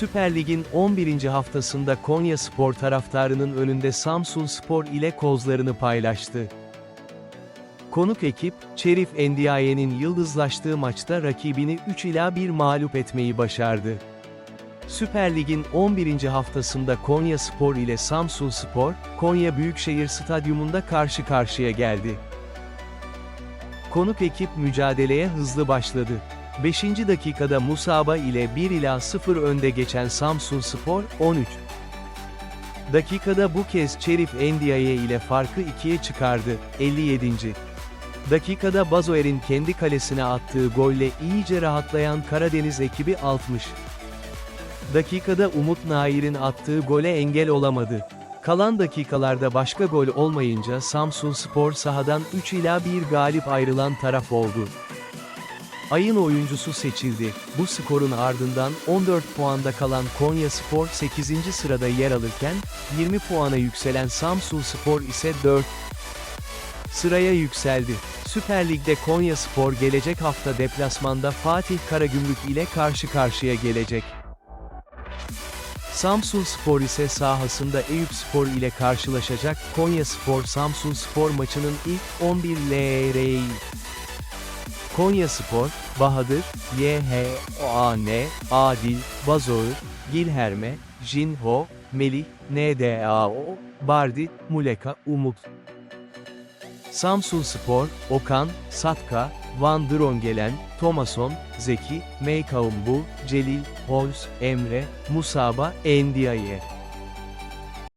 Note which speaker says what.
Speaker 1: Süper Lig'in 11. haftasında Konya Spor taraftarının önünde Samsun Spor ile kozlarını paylaştı. Konuk ekip, Şerif Endiaye'nin yıldızlaştığı maçta rakibini 3 ila 1 mağlup etmeyi başardı. Süper Lig'in 11. haftasında Konya Spor ile Samsun Spor, Konya Büyükşehir Stadyumunda karşı karşıya geldi. Konuk ekip mücadeleye hızlı başladı. 5. dakikada Musaba ile 1 ila 0 önde geçen Samsun Spor, 13. Dakikada bu kez Şerif Endiaye ile farkı 2'ye çıkardı, 57. Dakikada Bazoer'in kendi kalesine attığı golle iyice rahatlayan Karadeniz ekibi 60. Dakikada Umut Nair'in attığı gole engel olamadı. Kalan dakikalarda başka gol olmayınca Samsun Spor sahadan 3 ila 1 galip ayrılan taraf oldu. Ayın oyuncusu seçildi. Bu skorun ardından 14 puanda kalan Konya Spor 8. sırada yer alırken, 20 puana yükselen Samsun Spor ise 4 sıraya yükseldi. Süper Lig'de Konya Spor gelecek hafta deplasmanda Fatih Karagümrük ile karşı karşıya gelecek. Samsun Spor ise sahasında Eyüp Spor ile karşılaşacak. Konya Spor Samsun Spor maçının ilk 11 LR'yi Konya Spor, Bahadır, YH, OAN, Adil, Bazoğur, Gilherme, Jinho, Melih, NDAO, Bardi, Muleka, Umut. Samsun Spor, Okan, Satka, Van Drongelen, Thomason, Zeki, Meykaumbu, Celil, Holz, Emre, Musaba, Endiaye.